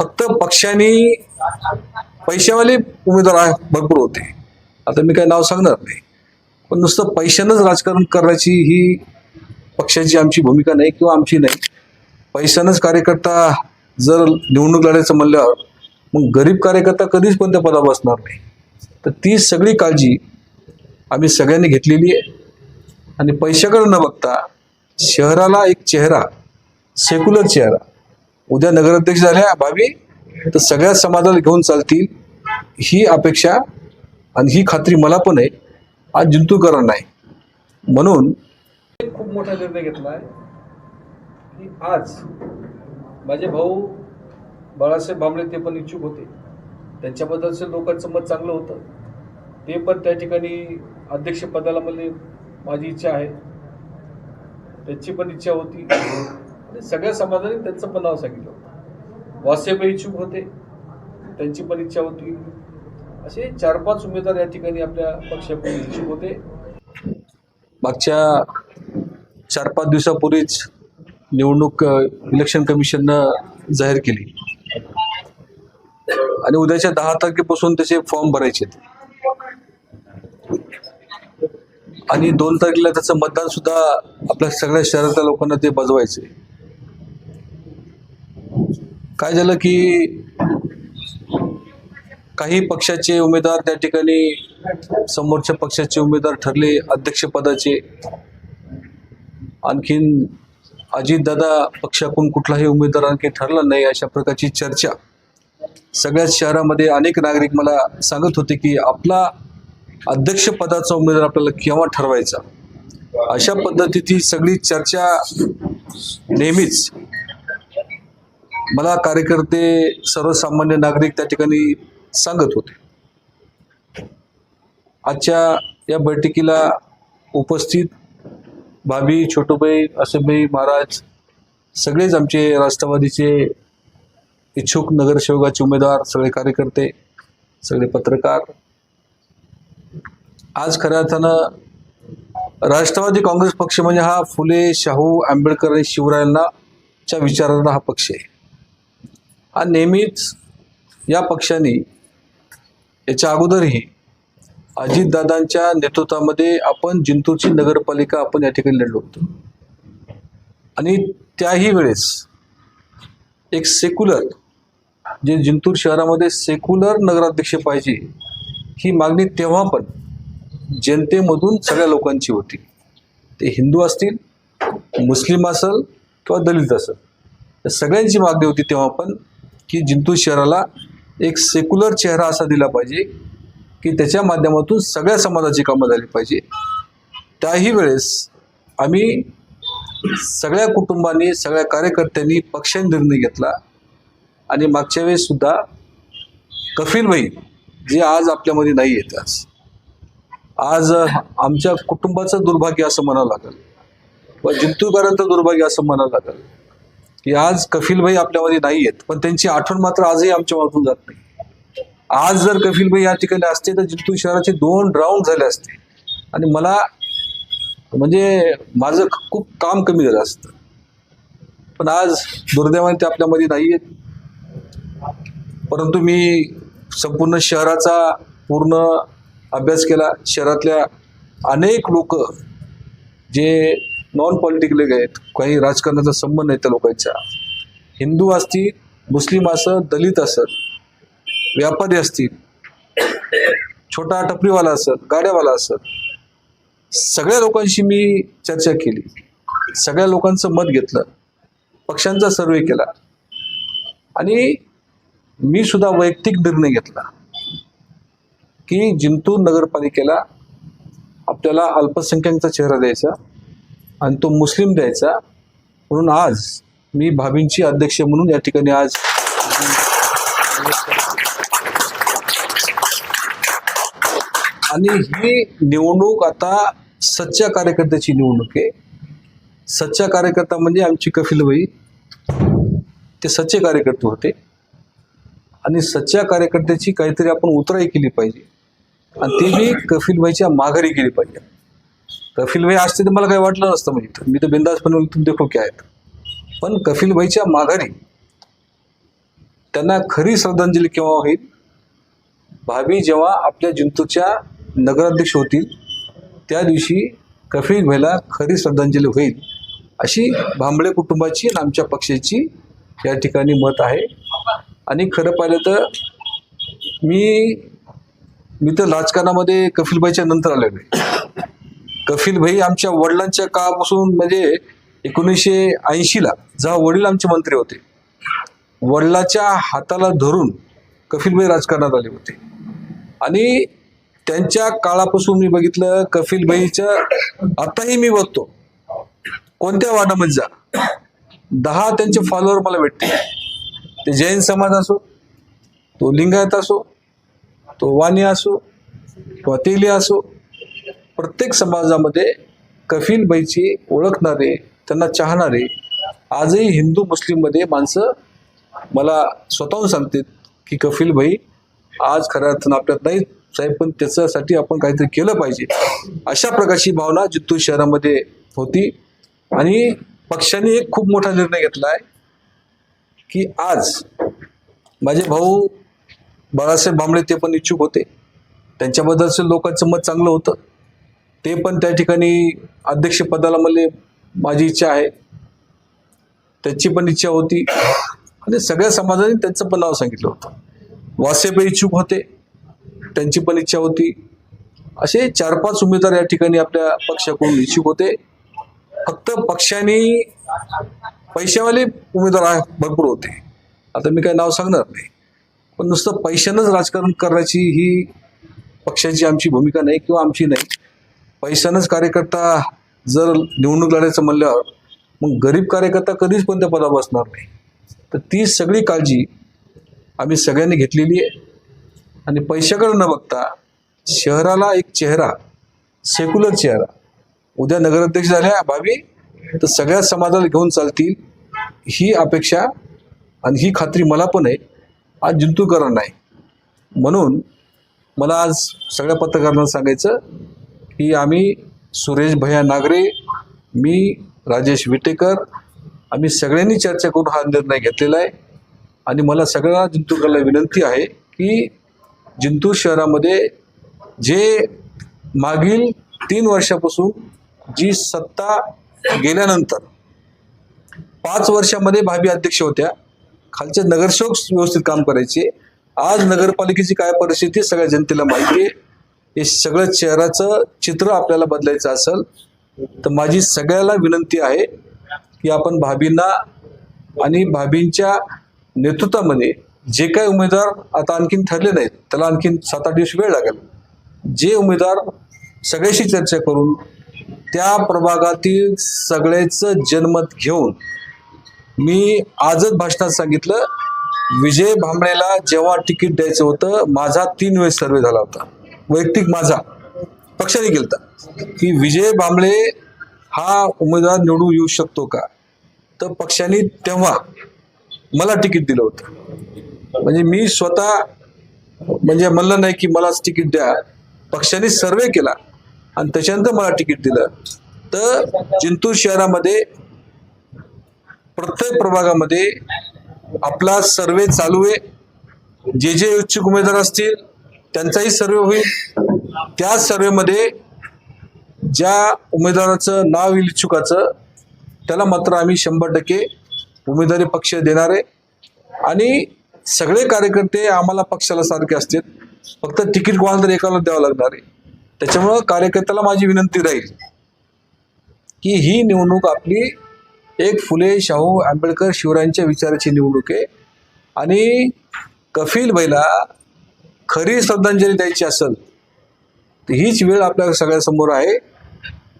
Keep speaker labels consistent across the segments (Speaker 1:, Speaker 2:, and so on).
Speaker 1: फक्त पक्षाने पैशावाले उमेदवार आहे- भरपूर होते. आता मी काही नाव सांगणार नाही. पण नुसतं पैशानंच राजकारण करायची ही पक्षाची आमची भूमिका नाही किंवा आमची नाही. पैशानंच कार्यकर्ता जर निवडणूक लढायचं म्हणल्यावर मग गरीब कार्यकर्ता कधीच कोणत्या पदावर बसणार नाही. तर ती सगळी काळजी आम्ही सगळ्यांनी घेतलेली आहे. आणि पैशाकडे न बघता शहराला एक चेहरा सेक्युलर चेहरा उद्या नगराध्यक्ष झाल्या भावी तर सगळ्या समाजाला घेऊन चालतील. ही अपेक्षा आणि ही खात्री मला पण आहे. आज जिंतूकरांना आहे. म्हणून खूप मोठा निर्णय घेतला आहे की आज माझे भाऊ बाळासाहेब भांबळे ते पण इच्छुक होते. त्यांच्याबद्दलचं लोकांचं मत चांगलं होतं. ते पण त्या ठिकाणी अध्यक्षपदाला म्हणजे माझी इच्छा आहे. त्याची पण इच्छा होती. सगळ्या समाजाने त्यांचं पण नाव सांगितलं होतं. वासेब इच्छुक होते. त्यांची पण इच्छा होती. असे चार पाच उमेदवार या ठिकाणी आपल्या पक्षाकडून इच्छुक होते. मागच्या चार पाच दिवसापूर्वीच निवडणूक इलेक्शन कमिशननं जाहीर केली. आणि उद्याच्या दहा तारखेपासून त्याचे फॉर्म भरायचे आणि दोन तारखेला त्याचं मतदान सुद्धा आपल्या सगळ्या शहरातल्या लोकांना ते बजवायचे काय झालं की काही पक्षाचे उमेदवार त्या ठिकाणी समोरच्या पक्षाचे उमेदवार ठरले अध्यक्षपदाचे आणखीन अजितदादा पक्षाकडून कुठलाही उमेदवार आणखी ठरला नाही अशा प्रकारची चर्चा. सगळ्याच शहरामध्ये अनेक नागरिक मला सांगत होते की आपला अध्यक्षपदाचा उमेदवार आपल्याला केव्हा ठरवायचा? अशा पद्धतीची सगळी चर्चा नेहमीच मला कार्यकर्ते सर्वसामान्य नागरिक त्या ठिकाणी सांगत होते. आजच्या या बैठकीला उपस्थित भाभी छोटूबाई असंबाई महाराज सगळेच आमचे राष्ट्रवादीचे इच्छुक नगरसेवकाचे उमेदवार सगळे कार्यकर्ते सगळे पत्रकार. आज खऱ्या अर्थानं राष्ट्रवादी काँग्रेस पक्ष म्हणजे हा फुले शाहू आंबेडकर आणि शिवरायांना च्या विचारांना हा पक्ष आहे. हा नेहमीच या पक्षाने याच्या अगोदरही अजितदादांच्या नेतृत्वामध्ये आपण जिंतूरची नगरपालिका आपण या ठिकाणी लढलो होतो. आणि त्याही वेळेस एक सेक्युलर जे जिंतूर शहरामध्ये सेक्युलर नगराध्यक्ष पाहिजे ही मागणी तेव्हा पण जनतेमधून सगळ्या लोकांची होती. ते हिंदू असतील मुस्लिम असेल किंवा दलित असेल या सगळ्यांची मागणी होती तेव्हा पण की जिंतूर शहराला एक सेक्युलर चेहरा असा दिला पाहिजे की त्याच्या माध्यमातून सगळ्या समाजाची कामं झाली पाहिजे. त्याही वेळेस आम्ही सगळ्या कुटुंबांनी सगळ्या कार्यकर्त्यांनी पक्षाने निर्णय घेतला. आणि मागच्या वेळेससुद्धा सुद्धा जे आज आपल्यामध्ये नाही येत आज. आज आमच्या कुटुंबाचं दुर्भाग्य असं म्हणावं लागेल. व जिंतूरकरांचं दुर्भाग्य असं म्हणावं लागेल. की आज कफीलबाई आपल्यामध्ये नाही आहेत पण त्यांची आठवण मात्र आजही आमच्या मनातून जात नाही. आज जर कफीलभाई या ठिकाणी असते तर जिंतूर शहराचे दोन राऊंड झाले असते. आणि मला म्हणजे माझं खूप काम कमी झालं असतं. पण आज दुर्दैवाने ते आपल्यामध्ये नाही आहेत परंतु मी संपूर्ण शहराचा पूर्ण अभ्यास केला. शहरातल्या अनेक लोक जे नॉन पॉलिटिकल आहेत काही राजकारणाचा संबंध आहे त्या लोकांच्या हिंदू असतील मुस्लिम असं दलित असत व्यापारी असतील छोटा टपरीवाला असत गाड्यावाला असत सगळ्या लोकांशी मी चर्चा केली. सगळ्या लोकांचं मत घेतलं. पक्षांचा सर्वे केला. आणि मी सुद्धा वैयक्तिक निर्णय घेतला. की जिंतूर नगरपालिकेला आपल्याला अल्पसंख्याकांचा चेहरा द्यायचा. आणि तो मुस्लिम द्यायचा. म्हणून आज मी भाभींची अध्यक्ष म्हणून या ठिकाणी आज आणि ही निवडणूक आता सच्च्या कार्यकर्त्याची निवडणूक आहे. सच्चा कार्यकर्ता म्हणजे आमची कफिलबाई ते सच्चे कार्यकर्ते होते. आणि सच्च्या कार्यकर्त्याची काहीतरी आपण उतराई केली पाहिजे. आणि ती मी कफिलबाईच्या माघारी केली पाहिजे. कफीलबाई असते तर मला काही वाटलं नसतं म्हणजे. मी तर बिंदासपणे तुमचे खोके आहेत. पण कफीलबाईच्या माघारी त्यांना खरी श्रद्धांजली केव्हा होईल? भावी जेव्हा आपल्या जिंतूच्या नगराध्यक्ष होतील त्या दिवशी कफील भाईला खरी श्रद्धांजली होईल अशी भांबळे कुटुंबाची आणि आमच्या पक्षाची या ठिकाणी मत आहे. आणि खरं पाहिलं तर मी मी तर राजकारणामध्ये कफीलबाईच्या नंतर आलेलो आहे. कफीलभाई आमच्या वडिलांच्या काळापासून म्हणजे एकोणीसशे ऐंशीला जेव्हा वडील आमचे मंत्री होते. वडिलाच्या हाताला धरून कफिलभाई राजकारणात आले होते. आणि त्यांच्या काळापासून मी बघितलं कफिलभाईचं आताही मी बघतो. कोणत्या वार्डामध्ये जा? दहा त्यांचे फॉलोअर मला भेटते ते जैन समाज असो तो लिंगायत असो तो वाणी असो किंवा तेली असो प्रत्येक समाजामध्ये कफिलबाईची ओळखणारे त्यांना चाहणारे आजही हिंदू मुस्लिममध्ये माणसं मला स्वतःहून सांगतात की कफिलबाई आज खऱ्या अर्थानं आपल्यात नाही साहेब पण त्याच्यासाठी आपण काहीतरी केलं पाहिजे. अशा प्रकारची भावना जित्तूर शहरामध्ये होती. आणि पक्षाने एक खूप मोठा निर्णय घेतला आहे की आज माझे भाऊ बाळासाहेब भांबळे ते पण इच्छुक होते. त्यांच्याबद्दलचं लोकांचं मत चांगलं होतं. ते पण त्या ठिकाणी अध्यक्षपदाला मला माझी इच्छा आहे. त्याची पण इच्छा होती. आणि सगळ्या समाजाने त्यांचं पण नाव सांगितलं होतं. वासेप इच्छुक होते. त्यांची पण इच्छा होती. असे चार पाच उमेदवार या ठिकाणी आपल्या पक्षाकडून इच्छुक होते. फक्त पक्षाने पैशावाले उमेदवार आहे- भरपूर होते. आता मी काही नाव सांगणार नाही. पण नुसतं पैशानंच राजकारण करण्याची ही पक्षाची आमची भूमिका नाही किंवा आमची नाही. पैशानंच कार्यकर्ता जर निवडणूक लढायचं म्हणल्यावर मग गरीब कार्यकर्ता कधीच पण त्या पदावर बसणार नाही. तर ती सगळी काळजी आम्ही सगळ्यांनी घेतलेली आहे. आणि पैशाकडे न बघता शहराला एक चेहरा सेक्युलर चेहरा उद्या नगराध्यक्ष झाल्या भावी तर सगळ्या समाजाला घेऊन चालतील ही अपेक्षा आणि ही खात्री मला पण आहे. आज जिंतूरकरांना आहे. म्हणून मला आज सगळ्या पत्रकारांना सांगायचं की आम्ही सुरेश भैया नागरे मी राजेश विटेकर आम्ही सगळ्यांनी चर्चा करून हा निर्णय घेतलेला आहे. आणि मला सगळ्यांना जिंतूरकरला विनंती आहे की जिंतूर शहरामध्ये जे मागील तीन वर्षापासून जी सत्ता गेल्यानंतर पाच वर्षामध्ये भावी अध्यक्ष होत्या खालचे नगरसेवक व्यवस्थित काम करायचे. आज नगरपालिकेची काय परिस्थिती सगळ्या जनतेला माहिती आहे. हे सगळं चेहऱ्याचं चित्र आपल्याला बदलायचं असेल तर माझी सगळ्याला विनंती आहे की आपण भाभींना आणि भाभींच्या नेतृत्वामध्ये जे काही उमेदवार आता आणखीन ठरले नाहीत त्याला आणखीन सात आठ दिवस वेळ लागेल. जे उमेदवार सगळ्याशी चर्चा करून त्या प्रभागातील सगळ्याचं जनमत घेऊन मी आजच भाषणात सांगितलं विजय भांबळेला जेव्हा तिकीट द्यायचं होतं माझा तीन वेळेस सर्वे झाला होता. वैयक्तिक माझा पक्षाने केलता. की विजय भांबळे हा उमेदवार निवडून येऊ शकतो का? तर पक्षाने तेव्हा मला तिकीट दिलं होतं. म्हणजे मी स्वतः म्हणजे म्हणलं नाही की मलाच तिकीट द्या. पक्षाने सर्वे केला आणि त्याच्यानंतर मला तिकीट दिलं. तर जिंतूर शहरामध्ये प्रत्येक प्रभागामध्ये आपला सर्वे चालू आहे. जे जे इच्छुक उमेदवार असतील त्यांचाही सर्वे होईल. त्या सर्वेमध्ये ज्या उमेदवाराचं नाव येईल इच्छुकाचं त्याला मात्र आम्ही शंभर टक्के उमेदवारी पक्ष देणार आहे. आणि सगळे कार्यकर्ते आम्हाला पक्षाला सारखे असतील. फक्त तिकीट कोणाला तर एकाला द्यावं लागणार आहे. त्याच्यामुळं कार्यकर्त्याला माझी विनंती राहील की ही निवडणूक आपली एक फुले शाहू आंबेडकर शिवरायांच्या विचाराची निवडणूक आहे. आणि कफील बैला खरी श्रद्धांजली द्यायची असेल तर हीच वेळ आपल्या सगळ्यासमोर आहे.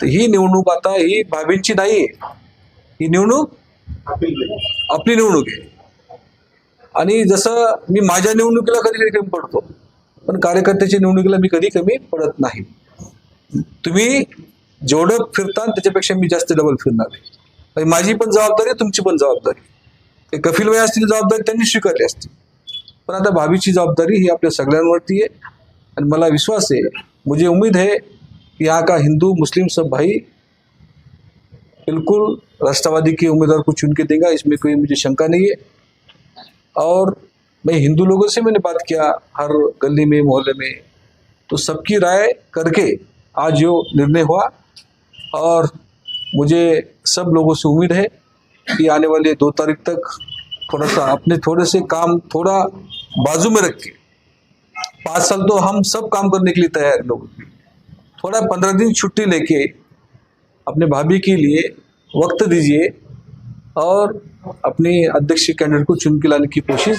Speaker 1: तर ही निवडणूक आता ही भाभींची नाही आहे ही निवडणूक आपली निवडणूक आहे. आणि जसं मी माझ्या निवडणुकीला कधी कधी कमी पडतो पण कार्यकर्त्याच्या निवडणुकीला मी कधी कमी पडत नाही. तुम्ही जेवढं फिरता त्याच्यापेक्षा मी जास्त डबल फिरणार आहे. आणि माझी पण जबाबदारी आहे तुमची पण जबाबदारी. ते कफील वय असतील जबाबदारी त्यांनी स्वीकारली असतील पण आता भावीची जबाबदारी ही आपल्या सगळ्यांवरती आहे. आणि मला विश्वास है मुझे उम्मीद है कि यहाँ का हिंदू, मुस्लिम सब भाई बिल्कुल राष्ट्रवादी के उम्मीदवार को चुन के देगा, इसमें कोई मुझे शंका नहीं है। और मैं हिंदू लोगों से मैंने बात किया हर गली में, मोहल्ले में तो सबकी राय करके आज जो निर्णय हुआ। और मुझे सब लोगों से उम्मीद है कि आने वाले दो तारीख तक थोड़ा सा अपने थोड़े से काम थोड़ा बाजू में रख के पाँच साल तो हम सब काम करने के लिए तैयार लोग। थोड़ा पंद्रह दिन छुट्टी लेके अपने भाभी के लिए वक्त दीजिए और अपने अध्यक्ष कैंडिडेट को चुन के लाने की कोशिश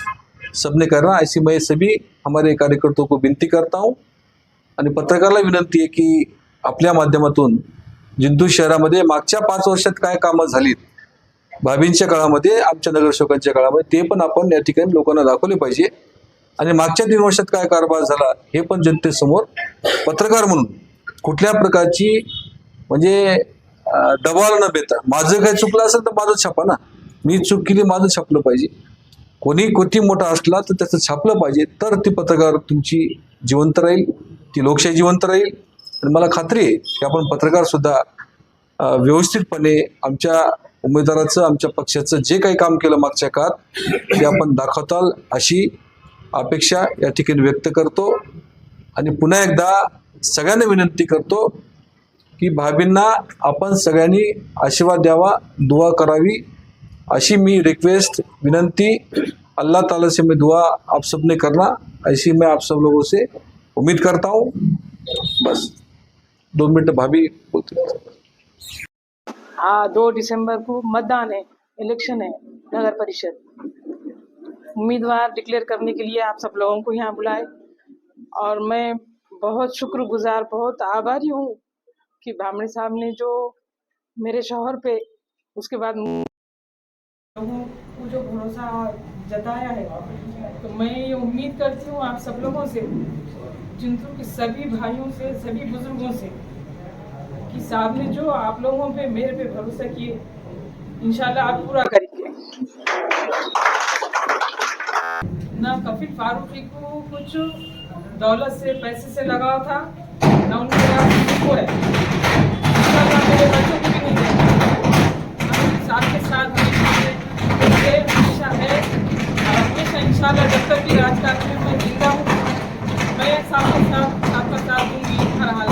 Speaker 1: सबने करना। ऐसी मैं सभी हमारे कार्यकर्ताओं को विनंती करता हूँ आणि पत्रकाराला विनंती आहे की आपल्या माध्यमातून जिंतूर शहरामध्ये मागच्या पाच वर्षात काय कामं झालीत भाभींच्या काळामध्ये आमच्या नगरसेवकांच्या काळामध्ये ते पण आपण या ठिकाणी लोकांना दाखवले पाहिजे. आणि मागच्या तीन वर्षात काय कारभार झाला हे पण जनतेसमोर पत्रकार म्हणून कुठल्या प्रकारची म्हणजे अं, न देता माझं काय चुकलं असेल तर माझं छापा ना. मी चूक केली माझं छापलं पाहिजे. कोणी किती मोठा असला तर त्याचं छापलं पाहिजे तर ती पत्रकार तुमची जिवंत राहील ती लोकशाही जिवंत राहील. आणि मला खात्री आहे की आपण पत्रकारसुद्धा व्यवस्थितपणे आमच्या उमेदवाराचं आमच्या पक्षाचं जे काही काम केलं मागच्या काळात ते आपण दाखवताल अशी अपेक्षा या ठिकाणी व्यक्त करतो. आणि पुन्हा एकदा सगळ्यांना विनंती करतो की भाभींना आपण सगळ्यांनी आशीर्वाद द्यावा दुवा करावी अशी मी रिक्वेस्ट विनंती अल्लाह ताला से मैं दुआ आप सबने करना ऐसी मैं आप सब लोगों से उम्मीद करता हूँ. बस दो मिनट भाभी बोलते
Speaker 2: हाँ दो दिसंबर को मतदान है इलेक्शन है, नगर परिषद। उम्मीदवार डिक्लेयर करने के लिए आप सब लोगों को यहाँ बुलाए। और मैं बहुत शुक्रगुजार, बहुत आभारी हूँ कि भामड़े साहब ने जो मेरे शोहर पे, उसके बाद लोगों को जो भरोसा जताया है तो मैं ये उम्मीद करती हूँ आप सब लोगों से जिंतुर के सभी भाइयों से, सभी बुज़ुर्गों से कि साहब ने जो आप लोगों पे मेरे पे भरोसा किए इंशाल्लाह आप पूरा करेंगे। ना कफिल फारूकी को कुछ दौलत से, पैसे से लगाव था, ना उनके पास को है। मेरे बच्चों को भी नहीं देंगे साथ के साथ। हमेशा है। हमेशा इंशाल्लाह जब तक भी राजकारण में मैं ज़िंदा हूँ, मैं साथ के साथ, आपका साथ दूँगी। हर हाल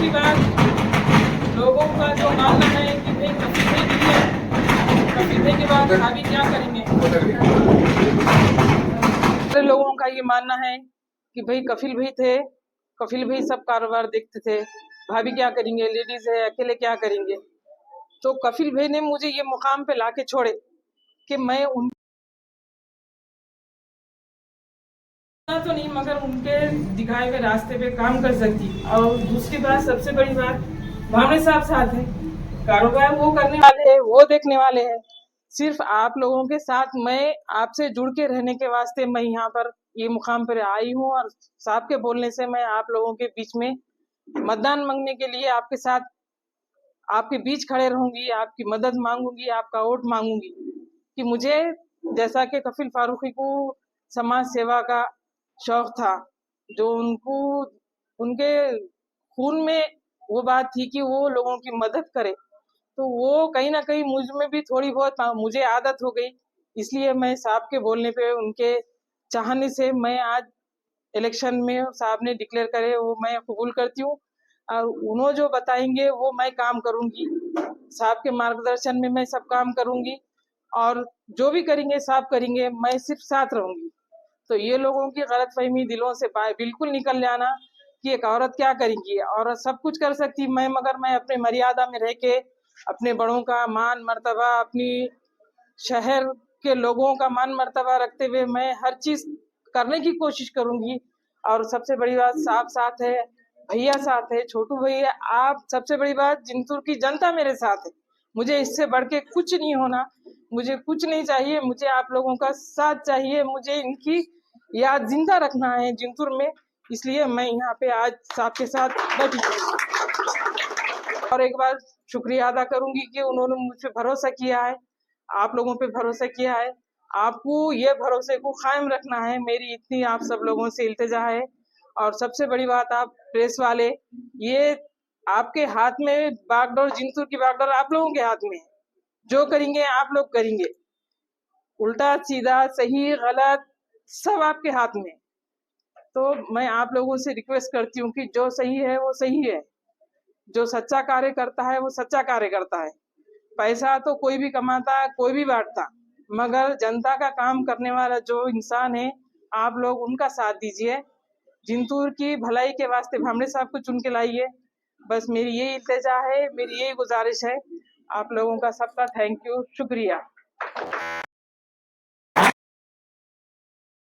Speaker 2: दूसरी बात लोगों का जो मानना है कि भाई कफीले के लिए कफीले के बाद भाभी क्या करेंगे? दूसरे लोगों का ये मानना है कि भाई कफिल भाई थे कफिल भाई सब कारोबार देखते थे। भाभी क्या करेंगे? लेडीज़ है अकेले क्या करेंगे? तो कफिल भाई ने मुझे ये मुकाम पे लाके छोड़े कि मैं उन तो नहीं, मगर उनके दिखाए हुए रास्ते पे काम कर सकती। और दूसरी बात, सबसे बड़ी बात भावने साहब साथ है। कारोबार वो करने वाले हैं, वो देखने वाले हैं। सिर्फ़ आप लोगों के साथ मैं आपसे जुड़ के रहने के वास्ते मैं यहाँ पर ये मुकाम पर आई हूँ और साहब के बोलने से मैं आप लोगों के बीच में मतदान मांगने के लिए आपके साथ आपके बीच खड़े रहूँगी, आपकी मदद मांगूँगी, आपका वोट मांगूँगी कि मुझे जैसा कि कफिल फारूकी को समाज सेवा का शौक था। जो उनको, उनके खून में वो बात थी कि वो लोगों की मदद करे। तो वो कहीं ना कहीं मुझमें भी थोड़ी बहुत मुझे आदत हो गई। इसलिए मैं साहब के बोलने पे, उनके चाहने से मैं आज इलेक्शन में साहब ने डिक्लेयर करे, वो मैं कबूल करती हूँ। और उन्होंने जो बताएँगे, वो मैं काम करूँगी। साहब के मार्गदर्शन में मैं सब काम करूँगी। और जो भी करेंगे, साहब करेंगे, मैं सिर्फ़ साथ रहूँगी। तो ये लोगों की गलत फहमी दिलों से बिल्कुल निकल जाना कि एक औरत क्या करेंगी? औरत सब कुछ कर सकती, मैं मगर मैं अपने मर्यादा में रह के, अपने बड़ों का मान मर्तबा, अपनी शहर के लोगों का मान मर्तबा रखते हुए मैं हर चीज़ करने की कोशिश करूँगी। और सबसे बड़ी बात, साहब साथ है, भैया साथ है, छोटू भैया, आप सबसे बड़ी बात, जिंतुर की जनता मेरे साथ है। मुझे इससे बढ़ के कुछ नहीं होना, मुझे कुछ नहीं चाहिए, मुझे आप लोगों का साथ चाहिए, मुझे इनकी याद ज़िंदा रखना है जिंतुर में, इसलिए मैं यहाँ पे आज साहब के साथ बैठी और एक बार शुक्रिया अदा करूँगी कि उन्होंने मुझ पे भरोसा किया है, आप लोगों पे भरोसा किया है। आपको ये भरोसे को कायम रखना है, मेरी इतनी आप सब लोगों से इल्तजा है। और सबसे बड़ी बात, आप प्रेस वाले, ये आपके हाथ में बागडोर, जिंतूर की बागडोर आप लोगों के हाथ में है। जो करेंगे, आप लोग करेंगे। उल्टा, सीधा, सही, गलत सब आपके हाथ में। तो मैं आप लोगों से रिक्वेस्ट करती हूँ कि जो सही है, वो सही है। जो सच्चा कार्य करता है, वो सच्चा कार्य करता है। पैसा तो कोई भी कमाता है कोई भी बांटता, मगर जनता का काम करने वाला जो इंसान है, आप लोग उनका साथ दीजिए। जिंतूर की भलाई के वास्ते भामड़े साहब को चुन के लाइए बस मेरी यही इल्तजा है, मेरी यही गुजारिश है। आप लोगों का सबका थैंक यू शुक्रिया।